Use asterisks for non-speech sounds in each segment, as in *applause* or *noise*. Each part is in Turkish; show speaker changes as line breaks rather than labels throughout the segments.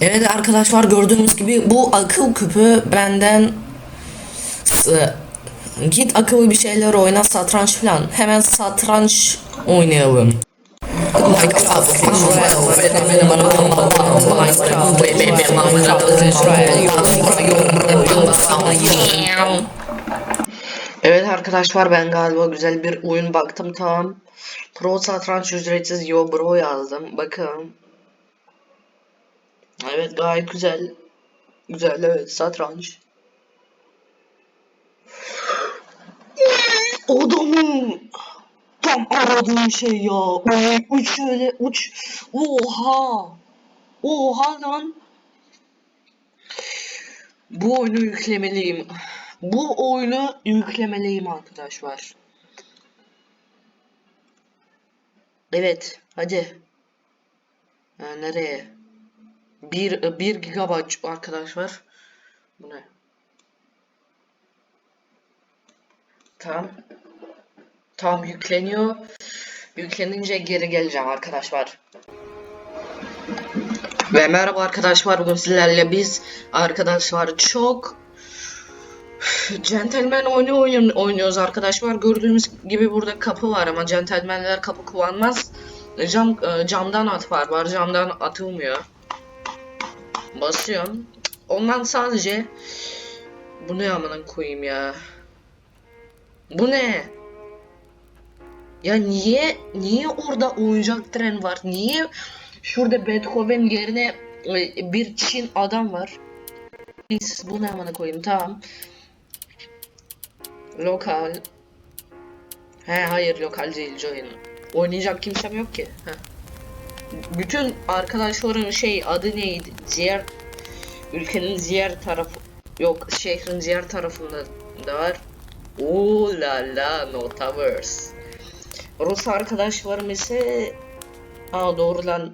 Evet arkadaşlar gördüğünüz gibi bu akıl küpü benden git akıllı bir şeyler oyna satranç falan. Hemen satranç oynayalım. Evet arkadaşlar ben galiba güzel bir oyun baktım tamam. Pro satranç ücretsiz yo bro yazdım. Bakın. Evet gayet güzel. Güzel evet satranç. *laughs* Adamım. Tam aradığım şey ya. Uy, uç şöyle uç. Oha. Oha lan. Bu oyunu yüklemeliyim. Bu oyunu yüklemeliyim arkadaşlar. Evet, hadi. Ha, nereye? 1 1 gigabayt arkadaşlar. Bu ne? Tamam. Tam yükleniyor. Yüklenince geri geleceğim arkadaşlar. Ve merhaba arkadaşlar bugün sizlerle biz arkadaşlar çok Gentleman oyunu oyun oynuyoruz arkadaşlar. Gördüğünüz gibi burada kapı var ama gentlemanler kapı kullanmaz. Cam e, camdan at var var camdan atılmıyor. Basıyorum. Ondan sadece bu ne amına koyayım ya. Bu ne? Ya niye niye orada oyuncak tren var? Niye şurada Beethoven yerine e, bir Çin adam var? Biz bu ne amına koyayım tamam. Lokal. He hayır lokal değil join. Oynayacak kimsem yok ki. Heh. Bütün arkadaşların şey adı neydi? Diğer ülkenin diğer tarafı yok şehrin diğer tarafında da var. Oo la la Notaverse. Rus arkadaşlarım ise Aa doğru lan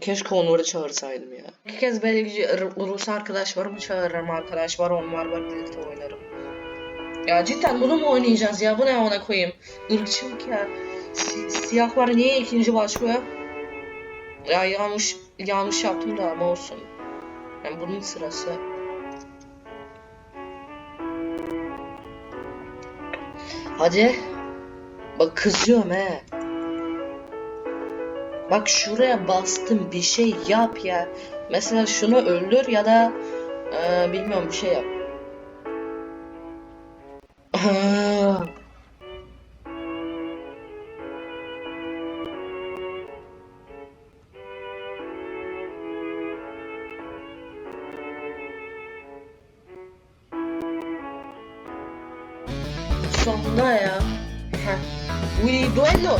Keşke onları çağırsaydım ya. İki kez belki Rus arkadaşlarımı çağırırım arkadaşlar onlarla birlikte oynarım. Ya cidden bunu mu oynayacağız ya? Bu ne ona koyayım? Irkçılık ya. Si- siyahlar niye ikinci başlıyor? Ya yanlış yanlış yaptım da ama olsun. Yani bunun sırası. Hadi. Bak kızıyorum he. Bak şuraya bastım bir şey yap ya. Mesela şunu öldür ya da eee, bilmiyorum bir şey yap. Sonunda ya. Heh. Uy duello.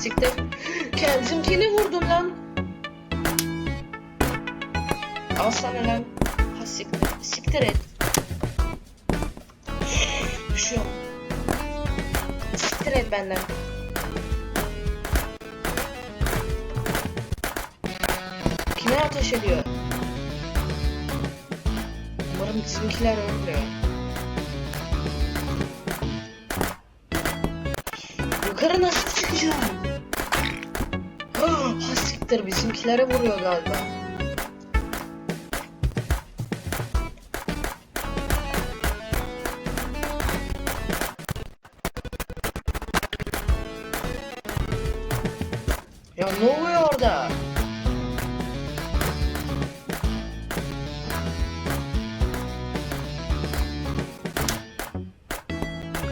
Siktir. Kendimkini vurdum lan. Al sana lan. Ha siktir. Siktir et. Düşüyorum. Siktir et benden. Kime ateş ediyor? Umarım bizimkiler ölmüyor. Yukarı nasıl çıkacağım? Ha siktir bizimkilere vuruyor galiba.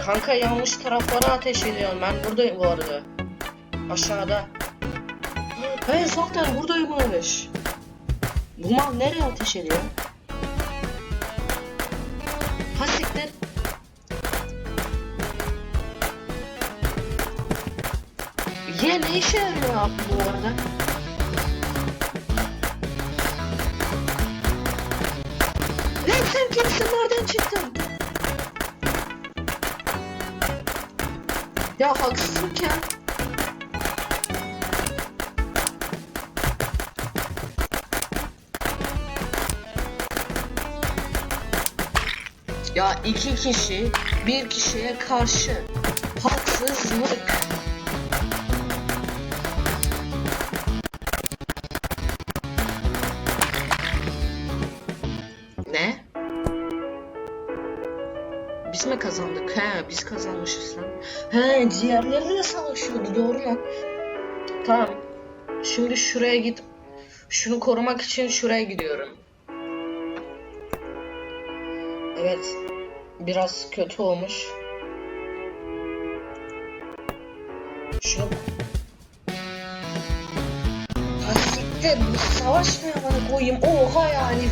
Kanka yanlış taraflara ateş ediyorum. Ben buradayım bu arada. Aşağıda. Hey zaten buradaymış. Bu mal nereye ateş ediyor? Ha siktir. Ne işe yarıyor bu arada? Ya haksızlık ya. Ya iki kişi bir kişiye karşı haksızlık. Biz mi kazandık? He biz kazanmışız lan. He diğerleri de savaşıyordu doğru lan. Tamam. Şimdi şuraya git. Şunu korumak için şuraya gidiyorum. Evet. Biraz kötü olmuş. Şunu... Ha siktir. Bu savaş ne bana koyayım? Oha yani.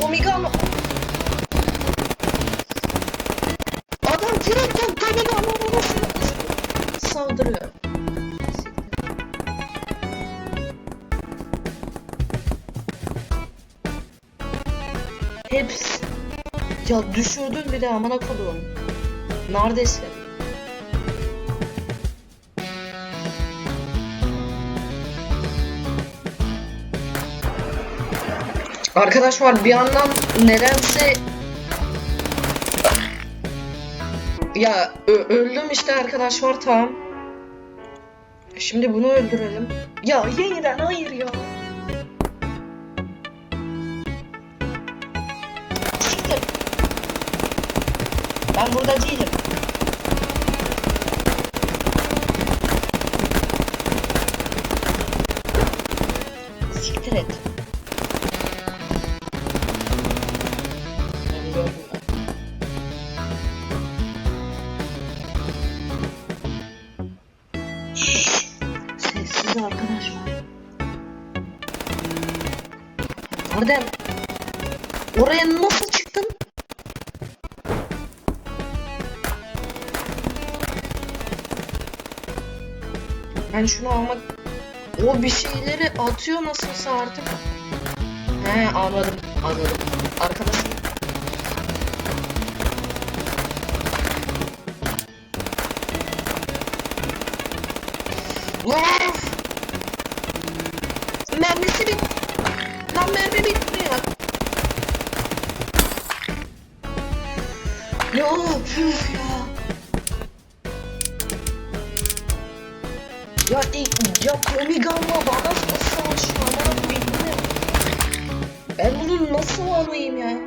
Tomigan... Adam saldırıyor. Hepsi. Ya düşürdün bir de amına koduğum. Neredesin? Arkadaş var bir yandan nedense ya öldüm işte arkadaş var tamam. Şimdi bunu öldürelim. Ya yeniden hayır ya. Siktir. Ben burada değilim. Siktir et. Sessiz arkadaş var. Ardem. Oraya nasıl çıktın? Ben şunu almak... O bir şeyleri atıyor nasılsa artık. He anladım anladım. Arkadaşım. Of! Mermisi bit. Lan mermi bitmiyor. Ya püf ya. Ya ilk ya Tomigan'la bana nasıl ama bilmiyorum. Ben bunu nasıl alayım ya?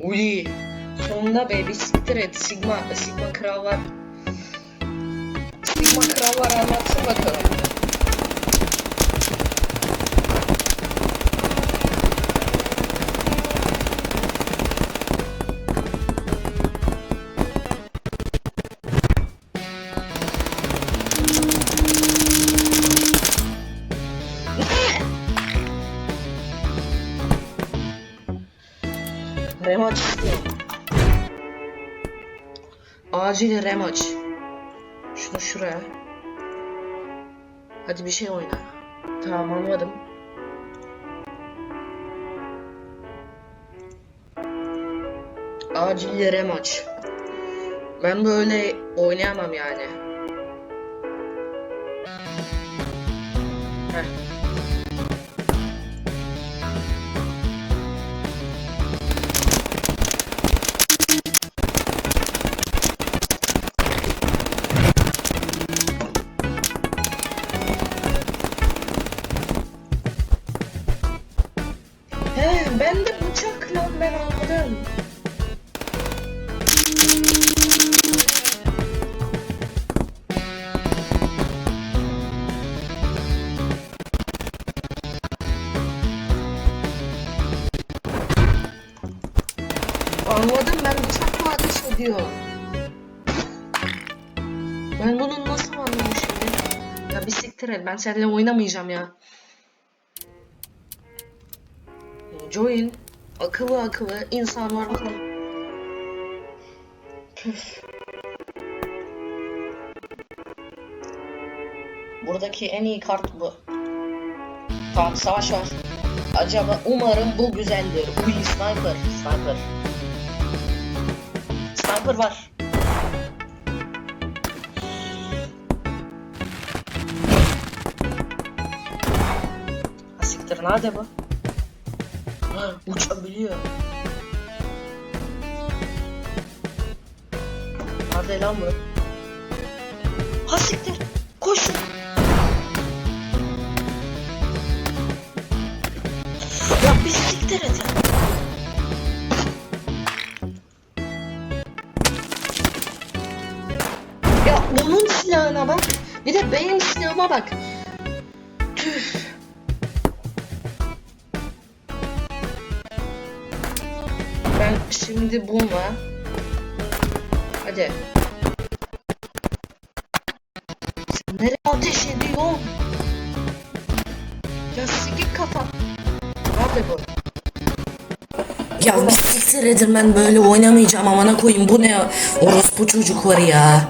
Uy. Sonunda be bir siktir et. Sigma, Sigma Kral var. Sigma Kral var anlatsın bakalım. Remaç istiyorum. Acil remaç. Şunu şuraya. Hadi bir şey oyna. Tamam anladım. Acil remaç. Ben böyle oynayamam yani. Heh. Ediyorum. Ben bunu nasıl anladım şimdi? Ya bir siktir et ben seninle oynamayacağım ya. Join akıllı akıllı insan var bakalım. Buradaki en iyi kart bu. Tamam savaş var. Acaba umarım bu güzeldir. Uy sniper, sniper. Sniper var. Siktir nerede bu? Ha, uçabiliyor. Nerede lan bu? Ha siktir. Koş. Ya bir siktir et ya. Bir de benim silahıma bak. Tüh. Ben şimdi bununla Hadi. Sen nereye ateş ediyorsun? Ya sikik kafa. Nerede bu?
Ya bir siktir edin ben böyle oynamayacağım amına koyayım bu ne orospu çocukları ya.